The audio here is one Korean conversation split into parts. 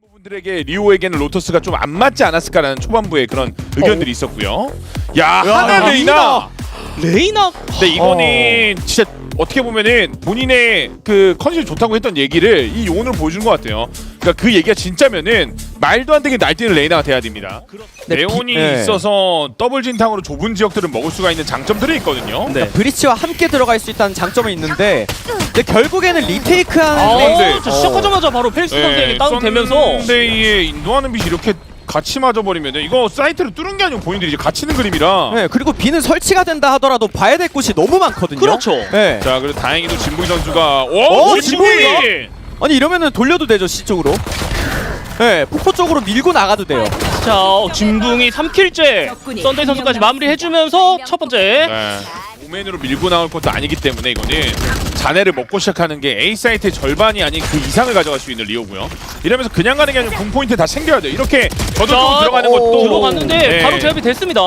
부분들에게 리오에게는 로터스가 좀 안 맞지 않았을까라는 초반부의 그런 의견들이 있었고요. 야, 야, 하나 레이나. 레이나 근데 이거는 진짜 어떻게 보면은 본인의 그 컨디션 좋다고 했던 얘기를 이 요원으로 보여준 것 같아요. 그러니까 그 얘기가 진짜면은 말도 안 되게 날뛰는 레이나가 돼야 됩니다. 네, 레온이 비- 네. 있어서 더블 진탕으로 좁은 지역들을 먹을 수가 있는 장점들이 있거든요. 네. 브리치와 함께 들어갈 수 있다는 장점은 있는데 근데 결국에는 리테이크하는 아, 네. 저 시작하자마자 바로 펠스 선수에게 다운되면서 썬데이에 인도하는 빛이 이렇게 같이 맞아버리면 이거 사이트를 뚫은 게 아니고 본인들이 이제 갇히는 그림이라 네, 그리고 비는 설치가 된다 하더라도 봐야 될 곳이 너무 많거든요. 그렇죠. 네. 자 그래도 다행히도 진부기 선수가 오 어, 진부기가? 아니 이러면은 돌려도 되죠 C 쪽으로. 네, 폭포 쪽으로 밀고 나가도 돼요. 자 어, 진붕이 3킬째 썬데이 선수까지 마무리해주면서 첫 번째 네. 오맨으로 밀고 나올 것도 아니기 때문에 이거는 자네를 먹고 시작하는 게 A 사이트의 절반이 아닌 그 이상을 가져갈 수 있는 리오고요. 이러면서 그냥 가는 게 아니라 공 포인트 다 챙겨야 돼. 이렇게 저도 자, 들어가는 오, 것도 들어갔는데 네. 바로 제압이 됐습니다.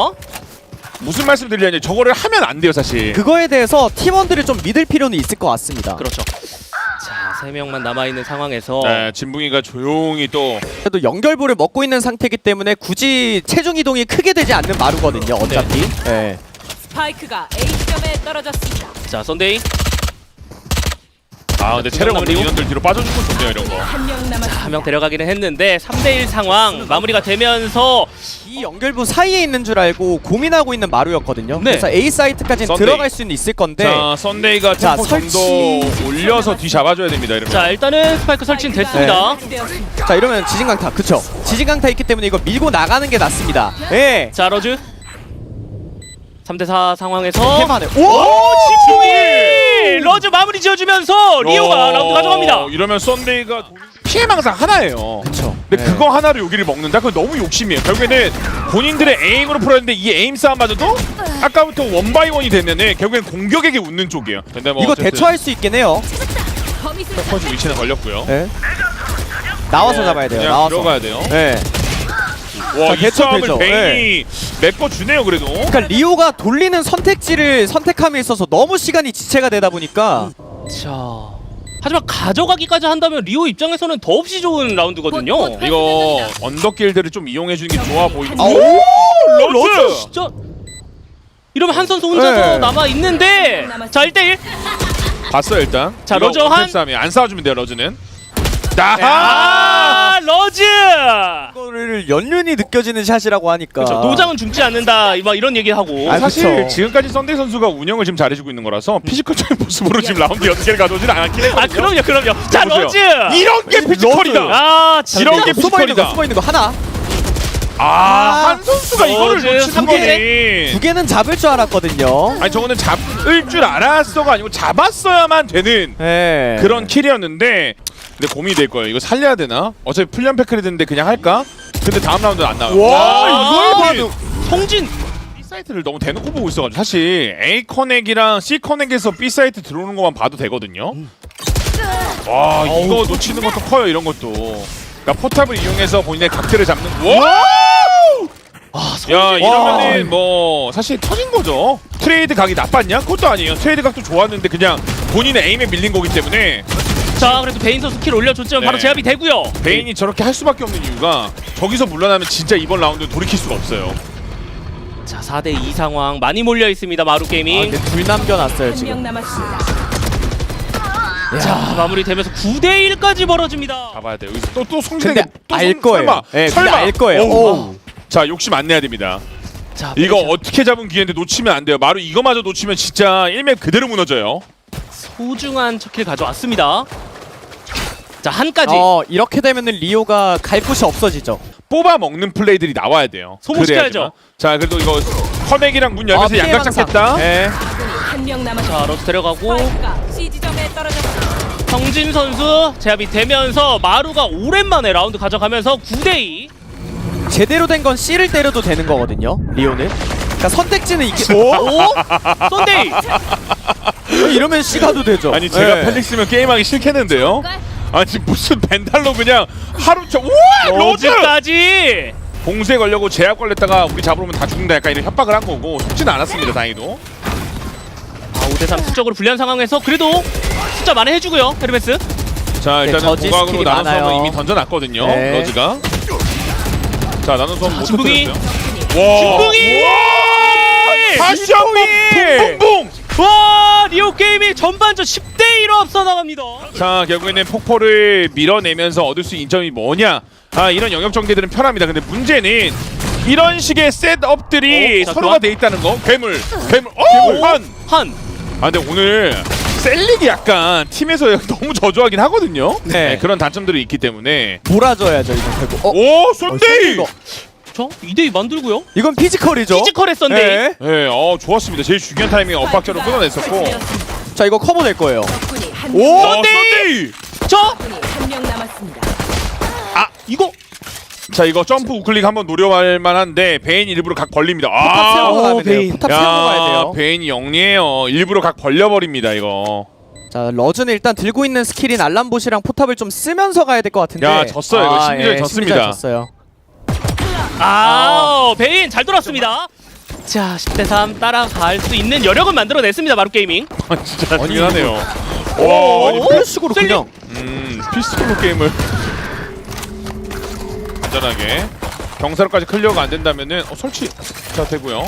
무슨 말씀 드리냐면 저거를 하면 안 돼요 사실. 그거에 대해서 팀원들을 좀 믿을 필요는 있을 것 같습니다. 그렇죠. 자, 세 명만 남아 있는 상황에서 네, 진붕이가 조용히 또 그래도 연결부를 먹고 있는 상태이기 때문에 굳이 체중 이동이 크게 되지 않는 마루거든요. 어차피. 네. 스파이크가 A 지점에 떨어졌습니다. 자 썬데이 아 근데 체력 없는? 인원들 뒤로 빠져준 건 좋네요 이런 거. 한 명 남았습니다. 한 명 데려가기는 했는데 3대1 상황 마무리가 되면서 이 연결부 사이에 있는 줄 알고 고민하고 있는 마루였거든요. 네. 그래서 A 사이트까지는 썬데이. 들어갈 수는 있을 건데 자 썬데이가 자, 템포 정도. 올려서 뒤 잡아줘야 됩니다 이러면. 자 일단은 스파이크 설치는 됐습니다. 자 이러면 지진강타 그쵸 지진강타 있기 때문에 이거 밀고 나가는 게 낫습니다 예 자 러즈 3대4 상황에서 해만에 오! 진붕이 러즈 마무리 지어주면서 리오가 어, 라운드 가져갑니다. 이러면 썬데이가 피해망상 하나예요. 그쵸 근데 네. 그거 하나로 여기를 먹는다? 그건 너무 욕심이에요. 결국에는 본인들의 에임으로 풀었는데 이 에임 싸움마저도 아까부터 원바이 원이 되면은 결국엔 공격에게 웃는 쪽이에요. 근데 뭐 이거 어쨌든 대처할 수 있긴 해요 퍼즈 위치는 걸렸고요. 예 나와서 잡아야 돼요 그냥 나와서 들어가야 돼요. 예 와, 자, 이 대처 싸움을 되죠. 베인이 메꿔주네요, 그래도. 그러니까 리오가 돌리는 선택지를 선택함에 있어서 너무 시간이 지체가 되다 보니까 자 하지만 가져가기까지 한다면 리오 입장에서는 더없이 좋은 라운드거든요. 곧, 곧. 이거 언더길들을 좀 이용해주는 게 좋아 보이고. 오! 러즈! 진짜 이러면 한 선수 혼자서 네. 남아 있는데 자 1대1 봤어요, 일단. 자, 이거 러즈 한- 싸움이 안 싸워주면 돼요, 러즈는. 나하! 아 러즈 이거를 연륜이 느껴지는 샷이라고 하니까 그렇죠. 노장은 죽지 않는다 막 이런 얘기하고 아, 사실 그쵸. 지금까지 썬데이 선수가 운영을 지금 잘해주고 있는 거라서 피지컬적인 모습으로 지금 라운드 6개를 가져오진 않았긴 했거든요. 아 그럼요 그럼요 자 보세요. 러즈 이런 게 피지컬이다. 아 이런 진짜 게 숨어 있는 거 피지컬이다. 숨어 있는 거 하나 아, 한 선수가 이거를 놓치는 삼. 거네. 두 개는 잡을 줄 알았거든요 아니 저거는 잡을 줄 알았어가 아니고 잡았어야만 되는 예 그런 킬이었는데 근데 고민이 될 거예요. 이거 살려야 되나? 어차피 풀련 패크리 됐는데 그냥 할까? 근데 다음 라운드는 안 나와요. 와, 이걸 봐도 성진 B 사이트를 너무 대놓고 보고 있어가지고 사실 A 커넥이랑 C 커넥에서 B 사이트 들어오는 것만 봐도 되거든요. 와 이거 놓치는 것도 커요 이런 것도. 그러니까 포탑을 이용해서 본인의 각대를 잡는. 와! 야 이러면은 뭐 사실 터진 거죠. 트레이드 각이 나빴냐? 그것도 아니에요. 트레이드 각도 좋았는데 그냥 본인의 에임에 밀린 거기 때문에 자 그래도 베인 선수 킬 올려줬지만 네. 바로 제압이 되고요 베인이 저렇게 할 수밖에 없는 이유가 저기서 물러나면 진짜 이번 라운드 돌이킬 수가 없어요. 자 4대2 상황 많이 몰려 있습니다 마루 아, 게이밍 근데 둘 남겨놨어요 한 지금 명 남았습니다. 자 마무리되면서 9대 1까지 벌어집니다 잡아야 돼요. 여기서 또 또 성진 근데 알 거예요. 설마 예, 근데 설마 알 거예요. 어우. 오. 자 욕심 안 내야 됩니다. 자 이거 베인 어떻게 잡은 기회인데 놓치면 안 돼요. 마루 이거마저 놓치면 진짜 1맵 그대로 무너져요. 소중한 첫킬 가져왔습니다 자 한까지 어 이렇게 되면은 리오가 갈 곳이 없어지죠 뽑아 먹는 플레이들이 나와야 돼요. 소모시켜야죠. 그래야지만. 자 그래도 이거 커넥이랑 문 열면서 아, 양각 피해 잡겠다. 예. 한 명 남았습니다. 자 러스 데려가고 스파이크가 C 지점에 떨어졌습니다. 성진 선수 제압이 되면서 마루가 오랜만에 라운드 가져가면서 9대2 제대로 된 건 C를 때려도 되는 거거든요 리오는 그러니까 선택지는 이게 오? 오? 썬데이 이러면 C 가도 되죠 아니 제가 예. 펠릭스면 게임하기 싫겠는데요. 아니 지금 무슨 벤달로 그냥 하루 차 우와 로즈 로즈까지 공세 걸려고 제약 걸렸다가 우리 잡으러 오면 다 죽는다 약간 이런 협박을 한 거고 속지는 않았습니다 다행히도. 아 5대3 수적으로 불리한 상황에서 그래도 숫자 많이 해주고요 헤르메스 자 네, 일단 은 저지 고각으로 스킬이 나눠서 많아요. 이미 던져놨거든요. 네. 러즈가. 자 나눠서 못. 와. 진붕이! 다시 한번 붕붕붕. 와 리오 게임이 전반전 10대 1로 앞서 나갑니다. 자 결국에는 폭포를 밀어내면서 얻을 수 있는 점이 뭐냐? 아 이런 영역 전개들은 편합니다. 근데 문제는 이런 식의 셋업들이 어, 자, 서로가 교환. 돼 있다는 거. 괴물, 괴물. 어, 한. 한 아 근데 오늘 셀릭이 약간 팀에서 너무 저조하긴 하거든요. 네. 그런 단점들이 있기 때문에. 몰아줘야죠 이거 결국. 어? 오 어, 쏜데이. 이거. 자 2대2 만들고요. 이건 피지컬이죠. 피지컬의 썬데이. 네. 네, 어 좋았습니다. 제일 중요한 타이밍에 엇박자로 끊어냈었고. 자 이거 커버 될 거예요. 오! 명, 어, 명 남았습니다. 아 이거. 자 이거 점프 우클릭 한번 노려볼 만한데 베인 일부러 각 벌립니다. 포탑 아, 세우고 오, 가면 돼요. 베인. 포탑 세우고 가야 야 돼요. 베인이 영리해요. 일부러 각 벌려버립니다 이거. 자 러즈는 일단 들고 있는 스킬인 알람봇이랑 포탑을 좀 쓰면서 가야 될 것 같은데. 야, 졌어요. 이거 심리전이 졌습니다. 심리전 졌어요. 아, 베인 잘 돌았습니다. 자, 10대 3 따라갈 수 있는 여력은 만들어냈습니다. 마루 게이밍. 아 진짜 중요하네요. 오, 와, 아니, 이런 식으로. 그냥. 음, 필수로 게임을 안전하게 경사로까지 클리어가 안 된다면은 어, 설치 자 되고요.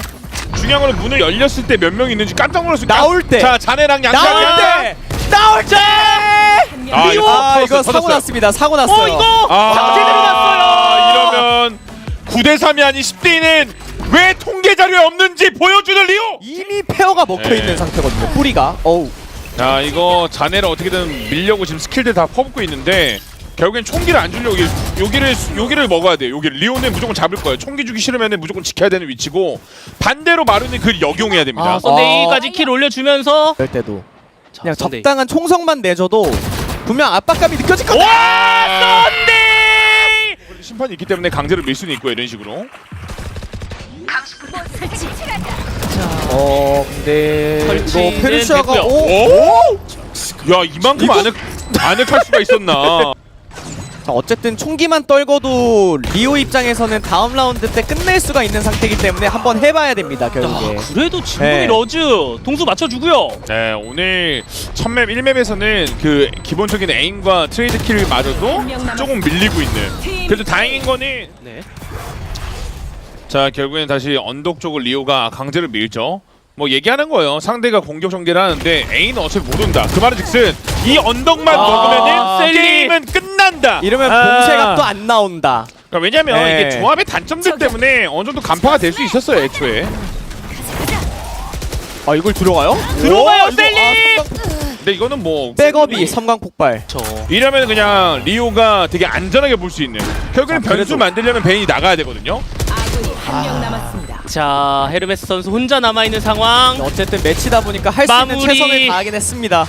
중요한 건 문을 열렸을 때 몇 명 있는지 깜짝 있다. 나올 때. 자 자네랑 나올 양자기한테. 때! 나올 때! 아! 이거 아 터졌어요, 사고 터졌어요. 났습니다. 사고 났어요. 어, 이거 아, 제대로 났어요. 이러면 9대 3이 아닌 10대 2는 왜 통계 자료에 없는지 보여주는 리오. 이미 페어가 먹혀 네. 있는 상태거든요. 뿌리가. 어우. 자 이거 자네를 어떻게든 밀려고 지금 스킬들 다 퍼붓고 있는데 결국엔 총기를 안 주려고 여기, 여기를 여기를 먹어야 돼요. 여기 리오는 무조건 잡을 거예요. 총기 주기 싫으면 무조건 지켜야 되는 위치고 반대로 마루는 그 역용해야 됩니다. 아, 썬데이까지 킬 올려주면서 이럴 때도 자, 그냥 썬데이. 적당한 총성만 내줘도 분명 압박감이 느껴질 거다. 와 썬데이! 심판이 있기 때문에 강제로 밀 수는 있고 이런 식으로. 어, 근데 이거 설치는 페르시아가 됐고요. 오. 오! 야 이만큼 아늑 아늑할 수가 있었나? 자, 어쨌든 총기만 떨궈도 리오 입장에서는 다음 라운드 때 끝낼 수가 있는 상태이기 때문에 한번 해봐야 됩니다 결국에. 야, 그래도 진동이 네. 러즈 동수 맞춰주고요. 네 오늘 첫맵 1맵에서는 그 기본적인 에임과 트레이드 킬을 마저도 조금 밀리고 있는. 그래도 다행인 거는 네. 자 결국엔 다시 언덕 쪽을 리오가 강제로 밀죠. 뭐 얘기하는 거예요. 상대가 공격 전개를 하는데 A는 어차피 못 온다. 그 말은 즉슨 이 언덕만 아, 먹으면은 셀리. 게임은 끝 난다. 이러면 아. 봉쇄가 또안 나온다. 그러니까 왜냐면 네. 이게 조합의 단점들 때문에 어느 정도 간파가 될 수 있었어요 애초에. 아 이걸 들어가요? 들어가요, 셀리! 아, 근데 이거는 뭐 백업이 섬광 폭발. 저 이러면 그냥 리오가 되게 안전하게 볼 수 있는. 결국엔 자, 변수 그래도- 만들려면 베인이 나가야 되거든요. 아군이 한 명 남았습니다. 자, 헤르메스 선수 혼자 남아있는 상황. 어쨌든 매치다 보니까 할 수 있는 마무리. 최선을 다하긴 했습니다.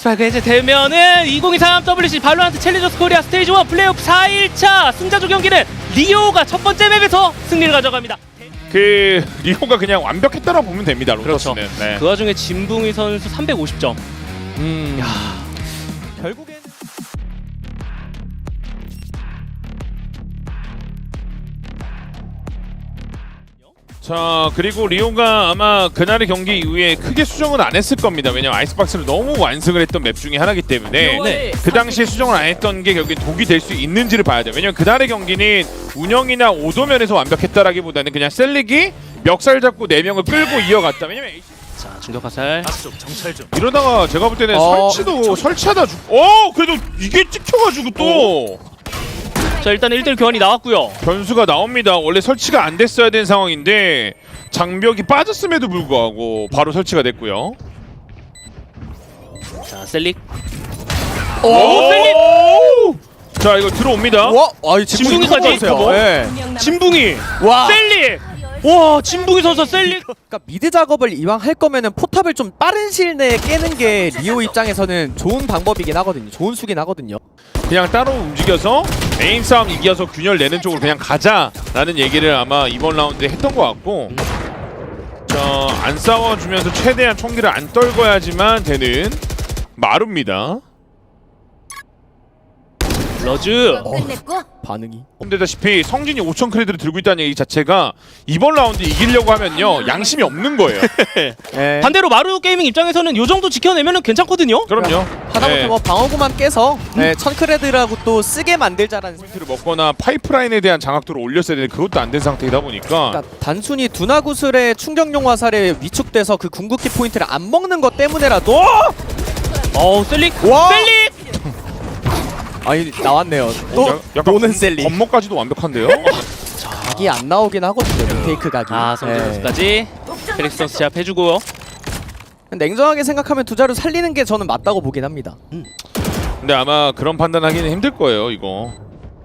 자, 그 이제 되면은 2023 WC 발로란트 챌린저스 코리아 스테이지 1 플레이오프 4일차 승자조 경기는 리오가 첫 번째 맵에서 승리를 가져갑니다. 그 리오가 그냥 완벽했다라고 보면 됩니다. 그렇죠. 로터스는. 네. 그 와중에 진붕이 선수 350점. 음. 결국에 자 그리고 리오가 아마 그날의 경기 이후에 크게 수정은 안 했을 겁니다. 왜냐면 아이스박스를 너무 완승을 했던 맵 중에 하나이기 때문에 네. 그 당시에 수정을 안 했던 게 결국엔 독이 될 수 있는지를 봐야 돼요. 왜냐면 그날의 경기는 운영이나 오도 면에서 완벽했다라기보다는 그냥 셀릭이 멱살 잡고 네 명을 끌고 이어갔다. 왜냐면 자, 중격 화살. 이러다가 제가 볼 때는 어. 설치도 설치하다 죽. 어 그래도 이게 찍혀가지고 또 자, 일단 1대1 교환이 나왔고요. 변수가 나옵니다. 원래 설치가 안 됐어야 된 상황인데 장벽이 빠졌음에도 불구하고 바로 설치가 됐고요. 자, 셀릭. 오, 셀릭! 자 이거 들어옵니다. 와, 아, 이 진붕이까지? 보세요. 뭐? 네. 한명 남았습니다. 진붕이. 와, 셀릭. 와, 진붕이 선수 셀릭. 그러니까 미드 작업을 이왕 할 거면은 포탑을 좀 빠른 시일 내에 깨는 게 리오 입장에서는 좋은 방법이긴 하거든요. 좋은 수긴 하거든요. 그냥 따로 움직여서 에임 싸움 이겨서 균열 내는 쪽으로 그냥 가자라는 얘기를 아마 이번 라운드에 했던 것 같고 자안 싸워주면서 최대한 총기를 안 떨궈야지만 되는 마루입니다. 러즈. 끝냈고 반응이. 되다시피 성진이 5천 크레드를 들고 있다는 얘기 자체가 이번 라운드 이기려고 하면요 양심이 없는 거예요. 예. 반대로 마루 게이밍 입장에서는 요 정도 지켜내면 괜찮거든요. 그럼요. 하다못해 네. 뭐 방어구만 깨서 예, 천크레드라고 또 쓰게 만들자라는 생각. 포인트를 먹거나 파이프라인에 대한 장악도를 올렸어야 되는데 그것도 안 된 상태이다 보니까 그러니까 단순히 두나구슬의 충격용 화살에 위축돼서 그 궁극기 포인트를 안 먹는 것 때문에라도 어우 셀릭. 와! 셀릭. 아니 나왔네요. 또 야- 약간 노는 검- 셀리. 검목까지도 완벽한데요. 각이 안 나오긴 하거든요. 리테이크 각이. 아 성진 예. 선수까지 펠릭스 선수 제압해주고요. 냉정하게 생각하면 두자루 살리는 게 저는 맞다고 보긴 합니다. 근데 아마 그런 판단하기는 힘들 거예요 이거.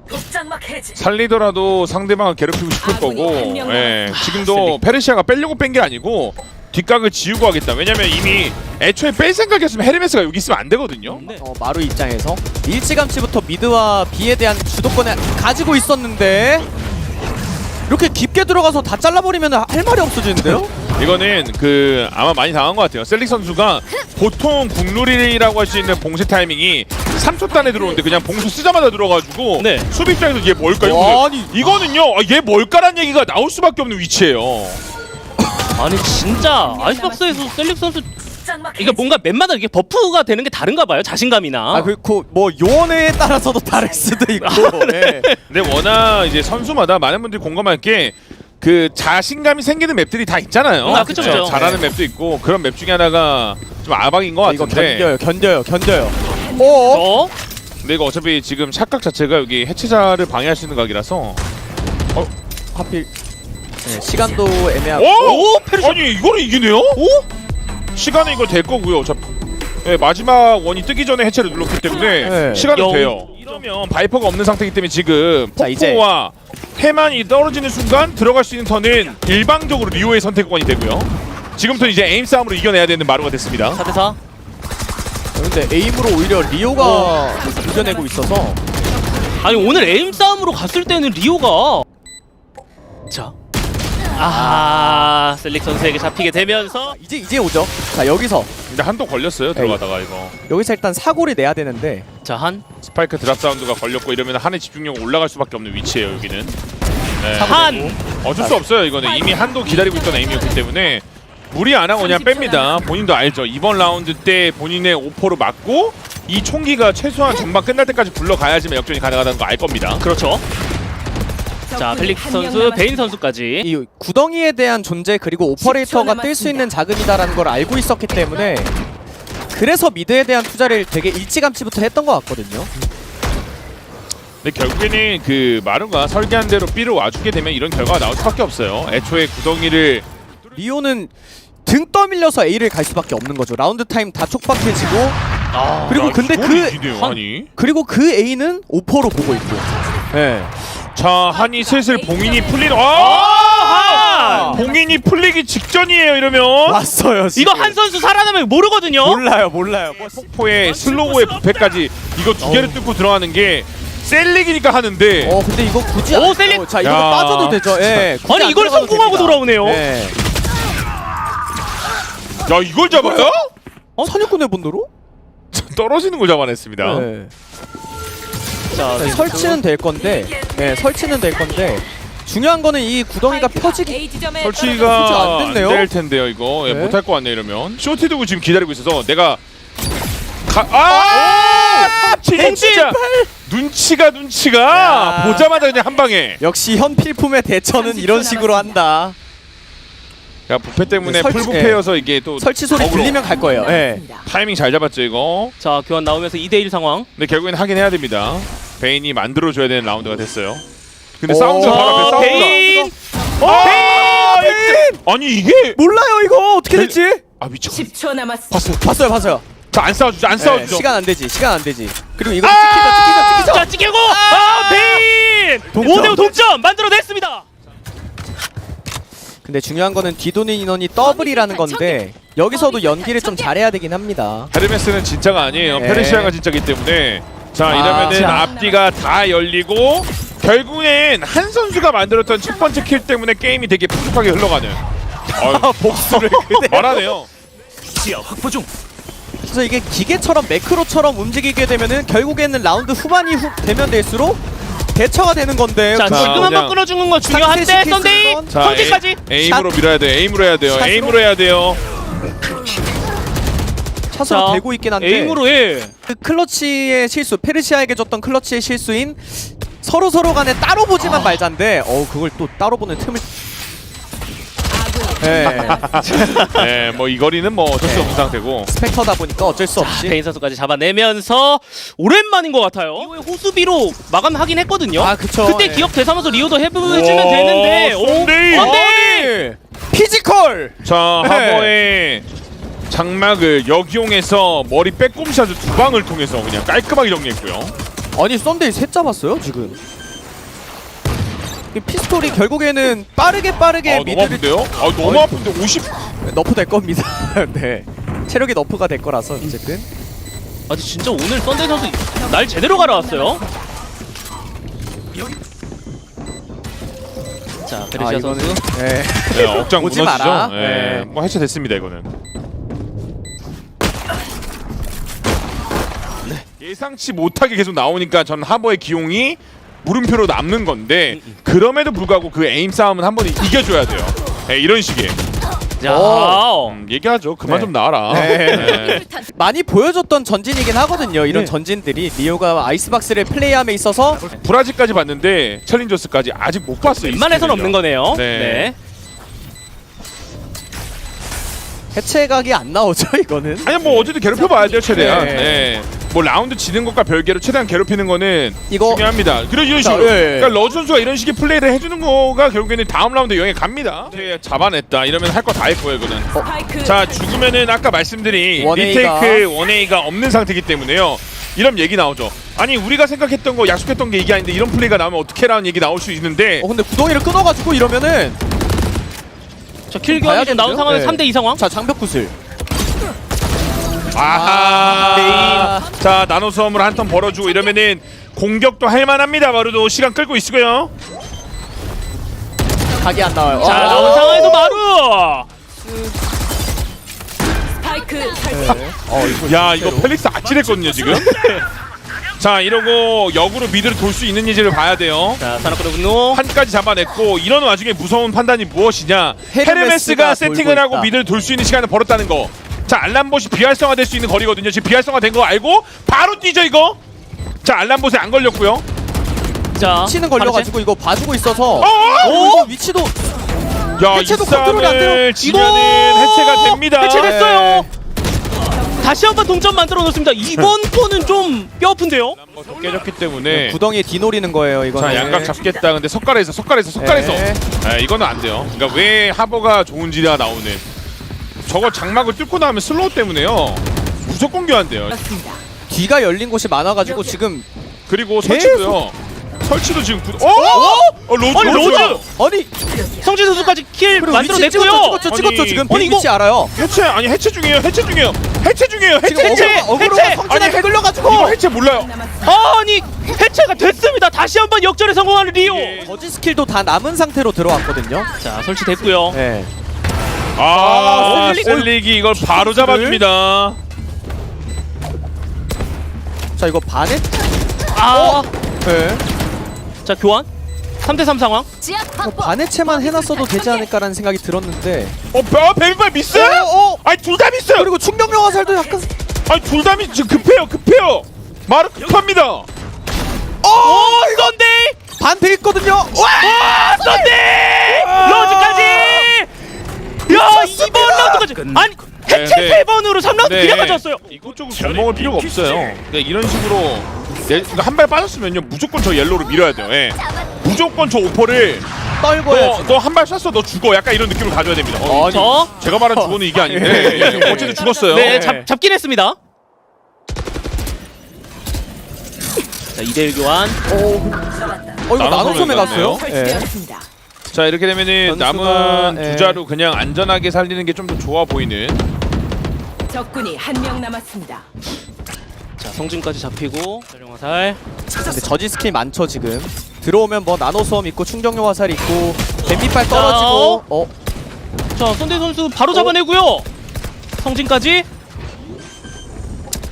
독장막. 살리더라도 상대방을 괴롭히고 싶을 아군이 거고 한명 예. 지금도 아. 페르시아가 빼려고 뺀 게 아니고 뒷각을 지우고 하겠다 왜냐면 이미 애초에 뺄 생각이었으면 헤르메스가 여기 있으면 안 되거든요 네. 어, 마루 입장에서 일찌감치부터 미드와 B에 대한 주도권을 가지고 있었는데 이렇게 깊게 들어가서 다 잘라버리면 할 말이 없어지는데요? 이거는 그 아마 많이 당한 것 같아요 셀릭 선수가 보통 국룰이라고 할 수 있는 봉쇄 타이밍이 3초 단에 들어오는데 그냥 봉쇄 쓰자마자 들어가지고 네. 수비 입장에서 얘 뭘까요? 와, 근데 이거는요 아, 얘 뭘까란 얘기가 나올 수밖에 없는 위치예요 아니 진짜 아이스박스에서 셀릭 선수 이게 뭔가 맵마다 이게 버프가 되는 게 다른가 봐요 자신감이나. 아 그리고 뭐 요원에 따라서도 다를 수도 있고 네. 근데 워낙 이제 선수마다 많은 분들이 공감할 게 그 자신감이 생기는 맵들이 다 있잖아요. 아, 그쵸, 그쵸. 잘하는 맵도 있고 그런 맵 중에 하나가 좀 아박인 것 아, 이거 같은데. 견뎌요 견뎌요 견뎌요 어? 어? 근데 이거 어차피 지금 착각 자체가 여기 해체자를 방해할 수 있는 각이라서. 하필 네, 시간도 애매하고 오! 아니 이거를 이기네요? 오? 시간은 이거 될 거고요. 자, 네, 마지막 원이 뜨기 전에 해체를 눌렀기 때문에 네. 시간은 영. 돼요. 이러면 바이퍼가 없는 상태이기 때문에 지금 자, 이제. 폭포와 해만이 떨어지는 순간 들어갈 수 있는 턴은 일방적으로 리오의 선택권이 되고요. 지금부터 이제 에임 싸움으로 이겨내야 되는 마루가 됐습니다. 4대4 근데 에임으로 오히려 리오가 이겨내고 있어서 아니 오늘 에임 싸움으로 갔을 때는 리오가 자 아, 셀릭 선수에게 잡히게 되면서 이제 이제 오죠. 자 여기서. 근데 한도 걸렸어요 들어가다가 이거. 여기서 일단 사고를 내야 되는데. 자 한. 스파이크 드랍 사운드가 걸렸고 이러면 한의 집중력 올라갈 수밖에 없는 위치예요 여기는. 네. 한. 어쩔 수 없어요 이거는. 이미 한도 기다리고 있던 에임이었기 때문에 무리 안 하고 그냥 뺍니다. 본인도 알죠. 이번 라운드 때 본인의 오퍼로 맞고 이 총기가 최소한 전반 끝날 때까지 굴러가야지만 역전이 가능하다는 거 알 겁니다. 그렇죠. 자 펠릭스 선수, 베인 선수까지 이 구덩이에 대한 존재 그리고 오퍼레이터가 뜰 수. 있는 자금이다라는 걸 알고 있었기 때문에 그래서 미드에 대한 투자를 되게 일찌감치부터 했던 것 같거든요. 근데 결국에는 그 마루가 설계한 대로 B를 와주게 되면 이런 결과가 나올 수밖에 없어요 애초에 구덩이를 리오는 등 떠밀려서 A를 갈 수밖에 없는 거죠. 라운드 타임 다 촉박해지고 아, 그리고 야, 근데 그 한- 그리고 그 A는 오퍼로 보고 있고. 네. 자 한이 슬슬 봉인이 풀린 아! 아! 봉인이 풀리기 직전이에요 이러면 왔어요. 이거 한 선수 살아나면 모르거든요. 몰라요, 몰라요. 뭐 폭포의 슬로우의 부패까지 이거 두 개를 뚫고 들어가는 게 셀릭이니까 하는데 어 근데 이거 굳이 오, 안- 어, 자 이거 야. 빠져도 되죠. 예. 굳이 아니 안 이걸 들어가도 성공하고 됩니다. 돌아오네요. 예. 야 이걸 잡아요? 어 선유꾼의 분노로? 떨어지는 걸 잡아냈습니다. 네. 자 네, 설치는 될 건데, 네, 설치는 될 건데 중요한 거는 이 구덩이가 펴지기. 설치가 설치 안안 됐네요. 될 텐데요 이거 예, 네. 못할 것 같네 이러면 쇼티 두고 지금 기다리고 있어서 내가 가... 아! 진짜, 진짜 눈치가 눈치가 야. 보자마자 그냥 한 방에 역시 현필품의 대처는 이런 식으로 한다. 야 부패 때문에 네, 설치- 풀부패여서 이게 또 설치 소리 어그로. 들리면 갈 거예요. 예. 타이밍 잘 잡았죠 이거 자 교환 나오면서 2대1 상황. 근데 결국엔 하긴 해야 됩니다 베인이 만들어줘야 되는 라운드가 됐어요 근데 오. 싸움도 바로 앞에 자 싸움도 베인. 아, 베인! 아니 이게 몰라요 이거 어떻게 벨- 될지. 아 미쳐 10초 남았습니다. 봤어요 봤어요, 봤어요. 자안 싸워주죠 안 네, 싸워주죠 시간 안 되지, 시간 안 되지. 그리고 이거 아! 찍히죠, 찍히죠, 자 찍히고 아 베인. 동점. 5대5 동점 만들어냈습니다. 근데 중요한 거는 뒤도는 인원이 더블이라는 건데 여기서도 연기를 좀 잘해야 되긴 합니다. 헤르메스는 진짜가 아니에요. 네. 페르시아가 진짜기 때문에 자 아, 이러면은 자. 앞뒤가 다 열리고 결국엔 한 선수가 만들었던 첫 번째 킬 때문에 게임이 되게 푸석하게 흘러가는. 어휴, 복수를 그대. 말하네요. 그래서 이게 기계처럼 매크로처럼 움직이게 되면은 결국에는 라운드 후반이 후, 되면 될수록 대처가 되는 건데 자 자, 지금 한번 끊어주는 건 중요한데 썬데이 시키는 자, 성지까지 에이, 에임으로 밀어야 돼. 에임으로 해야 돼요. 샷으로? 에임으로 해야 돼요. 차수로 자, 되고 있긴 한데 에임으로 해. 그 클러치의 실수 페르시아에게 줬던 클러치의 실수인 서로 서로 간에 따로 보지만 말자인데 어 그걸 또 따로 보는 틈을 네. 네, 뭐 이 거리는 뭐 어쩔 수 네. 없는 상태고. 스펙터다 보니까 어쩔 수 없이 베인 선수까지 잡아내면서 오랜만인 것 같아요. 이후에 호수비로 마감하긴 했거든요. 아 그쵸 그때 예. 기억 되살면서 리오도 와, 되는데! 오, 썬데이! 아니, 피지컬 자, 네. 하버의 장막을 역이용해서 머리 빼꼼샷을 두 방을 통해서 그냥 깔끔하게 정리했고요. 아니 썬데이 셋 잡았어요 지금 이 피스톨이 결국에는 빠르게 빠르게 아, 너무 미드를 아픈데요? 아, 너무 어이. 아픈데 50. 너프 될 겁니다 네 체력이 너프가 될 거라서 어쨌든 아 진짜 오늘 썬데이 선수 날 제대로 갈아왔어요. 자 베르시아 선수 네. 네, 억장 오지 무너지죠. 마라. 네, 네. 뭐 해체됐습니다 이거는. 예상치 못하게 계속 나오니까 전 하버의 기용이 물음표로 남는 건데 그럼에도 불구하고 그 에임 싸움은 한 번 이겨줘야 돼요. 네, 이런 식의 자 오. 음, 얘기하죠. 그만 네. 좀 나와라. 네. 네. 많이 보여줬던 전진이긴 하거든요 이런 네. 전진들이 리오가 아이스박스를 플레이함에 있어서 브라질까지 봤는데 챌린저스까지 아직 못 봤어요. 스킬을요. 없는 거네요. 네. 네. 해체각이 안 나오죠 이거는 아니 뭐 어쨌든 괴롭혀 봐야 돼요 최대한. 네. 네. 뭐 라운드 지는 것과 별개로 최대한 괴롭히는 거는 이거 중요합니다. 그런 이런 자, 식으로. 예, 예. 그러니까 러즈 선수가 이런 식의 플레이를 해주는 거가 결국에는 다음 라운드 영향 갑니다. 네, 잡아냈다. 이러면 할 거 다 했고요 이거는. 스파이크 자 죽으면은 아까 말씀드린 원. 리테이크 원에이가 없는 상태이기 때문에요. 이런 얘기 나오죠. 아니 우리가 생각했던 거 약속했던 게 이게 아닌데 이런 플레이가 나오면 어떻게라는 얘기 나올 수 있는데 어 근데 구덩이를 끊어가지고 이러면은 자킬 교환이 좀 나온? 상황은 네. 3대 2 상황. 자 장벽 구슬 아하. 자 나노 수험으로 한 턴 벌어주고 이러면은 공격도 할만합니다. 마루도 시간 끌고 있고요. 각이 안 나와요 자 어. 나온 상황에서 마루. 스파이크 탈 네. 어 이거 야 이거. 펠릭스 아찔했거든요 지금. 자 이러고 역으로 미드를 돌 수 있는지를 봐야 돼요. 자 사나크로 분노. 한까지 잡아냈고 이런 와중에 무서운 판단이 무엇이냐 헤르메스가 헤르메스가 세팅을 하고 있다. 미드를 돌 수 있는 시간을 벌었다는 거. 자 알람봇이 비활성화 될 수 있는 거리거든요. 지금 비활성화 된 거 알고 바로 뛰죠 이거. 자 알람봇에 안 걸렸고요. 자 위치는 걸려가지고 이거 봐주고 있어서 어? 어, 이거 위치도 야, 해체도 이 컨트롤이 안 돼요. 지면은 해체가 됩니다. 해체됐어요. 다시 한번 동점 만들어 놓습니다. 이번 거는 좀 뼈 아픈데요. 더 깨졌기 때문에 구덩이에 뒤노리는 거예요 이거는 자 양각 잡겠다. 근데 석가래에서 석가래에서 석가래에서 네. 아, 이거는 안 돼요. 그러니까 왜 하버가 좋은지가 나오는 저거 장막을 뚫고 나오면 슬로우 때문에요. 무조건 교환돼요. 맞습니다. 뒤가 열린 곳이 많아가지고 지금 그리고 계속. 설치도요. 설치도 지금 구... 어? 어 로즈 아니, 로즈! 아니 성진 선수까지 킬 그리고 만들어냈고요. 찍었죠 찍었죠 아니, 지금 아니, 본 이거- 위치 알아요 해체 아니 해체 중이에요. 해체 중이에요. 해체 중이에요. 해체 지금 해체! 어그로 어그로가 해체! 성진한테 끌려가지고 이거 해체 몰라요. 남았습니다. 아니 해체가 됐습니다. 다시 한번 역전에 성공하는 리오. 예. 저지 스킬도 다 남은 상태로 들어왔거든요 자 설치됐고요. 네. 아, 아, 셀릭. 셀릭이 이걸 바로 잡아줍니다. 자 이거 반에 아, 네. 자 교환. 3대 3 상황. 뭐 반해체만 해놨어도 되지 않을까라는 생각이 들었는데 어, 뼈 뱀발 미스? 어, 어. 아니 둘 다 미스요. 그리고 충격력 화살도 약간 아니 둘 다미 지금 급해요, 급해요. 말은 급합니다. 어 썬데이. 반패 있거든요 와! 아 썬데이. 로즈까지. 야 이번 라운드까지. 아니 해체 네, 네. 세 번으로 3라운드 그냥 가져왔어요. 이것 쪽으로 겁먹을 필요가 없어요. 그러니까 이런 식으로 그러니까 한발 빠졌으면요 무조건 저 옐로를 밀어야 돼요. 예. 무조건 저 오퍼를 떨궈야지 너한 발 쐈어 너 죽어 약간 이런 느낌을 가져야 됩니다. 어, 아니, 저. 제가 말한 죽어는 이게 아닌데 예, 어쨌든 죽었어요. 네, 잡, 잡긴 했습니다. 자, 2대1 교환. 어 이거 나눠 나노섬에 보면 갔어요 갔네요. 네. 설치되었습니다. 자 이렇게 되면은 선수가, 남은 예. 두 자루 그냥 안전하게 살리는 게 좀 더 좋아 보이는. 적군이 한 명 남았습니다. 자, 성진까지 잡히고. 전용 화살. 근데 저지 스킬 많죠 지금 들어오면 뭐 나노 수험 있고 충격력 화살 있고 뱀빛발 떨어지고 어? 자, 손대 선수 바로 잡아내고요. 성진까지.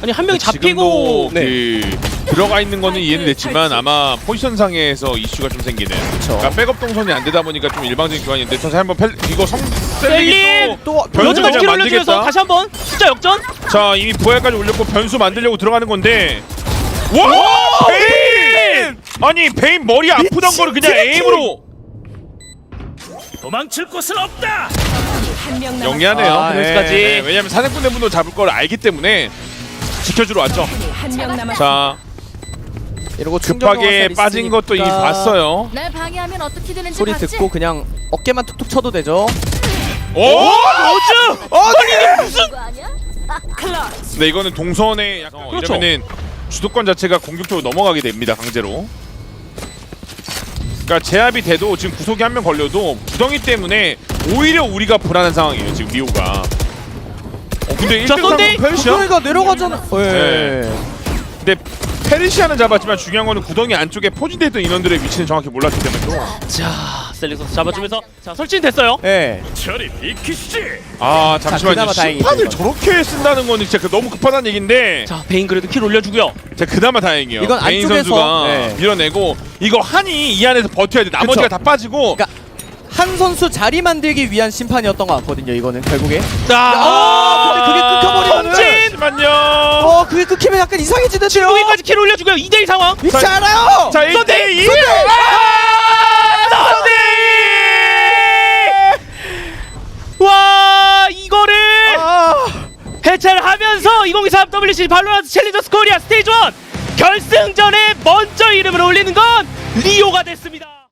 아니 한 명이 잡히고 네. 그 들어가 있는 거는 이해는 됐지만 아마 포지션 상에서 이슈가 좀 생기는. 그러니까 백업 동선이 안 되다 보니까 좀 일방적인 교환인데 저 한번 펠 이거 성! 셀링이 또또 변수 그냥 스킬 올려주면서 만들겠다. 다시 한번 숫자 역전 자 이미 부활까지 올렸고 변수 만들려고 들어가는 건데. 와 베인! 아니 베인 머리 아프던 거를 그냥! 에임으로 도망칠 곳은 없다. 한명. 영리하네요. 아, 그래서까지. 네, 왜냐면 사냥꾼 대문도 잡을 걸 알기 때문에 지켜주러 왔죠. 한명. 자 이러고 급하게 빠진 것도 이미 있으니까 봤어요. 날 방해하면 어떻게 되는지 소리 봤지? 듣고 그냥 어깨만 툭툭 쳐도 되죠. 오 로즈! 그거 아니야? 클러치. 근데 이거는 동선에 약간 그렇죠. 이러면은 주도권 자체가 공격적으로 넘어가게 됩니다 강제로. 그러니까 제압이 돼도 지금 구속이 한 명 걸려도 구덩이 때문에 오히려 우리가 불안한 상황이에요 지금 리오가. 어 근데 자, 1등 썬데이! 상은 페르시아? 구덩이가 내려가잖아. 예. 네. 근데 페르시아는 잡았지만 중요한 거는 구덩이 안쪽에 포진돼 있던 인원들의 위치는 정확히 몰랐기 때문에 또. 자 셀릭 선수 잡아주면서 자 설치는 됐어요 예. 저리 비키시지. 아 자, 잠시만요. 그나마 다행이죠, 심판을 이건. 저렇게 쓴다는 거는 진짜 그 너무 급하다는 얘긴데. 자 베인 그래도 킬 올려주고요 자 그나마 다행이에요. 이건 베인 안쪽에서, 선수가 네. 밀어내고 이거 한이 이 안에서 버텨야 돼. 나머지가 그쵸. 다 빠지고. 그러니까 한 선수 자리 만들기 위한 심판이었던 것 같거든요. 이거는 결국에. 자 아, 근데 그게 끊겨버리면은- 진 잠시만요. 어, 그게 끊기면 약간 이상해지는데요. 여기까지 킬 올려주고요 2대1 상황 위치 알아요. 자 1대 2. 와 이거를 아. 해체를 하면서 2023 WC 발로란트 챌린저스 코리아 스테이지 1 결승전에 먼저 이름을 올리는 건 리오가 됐습니다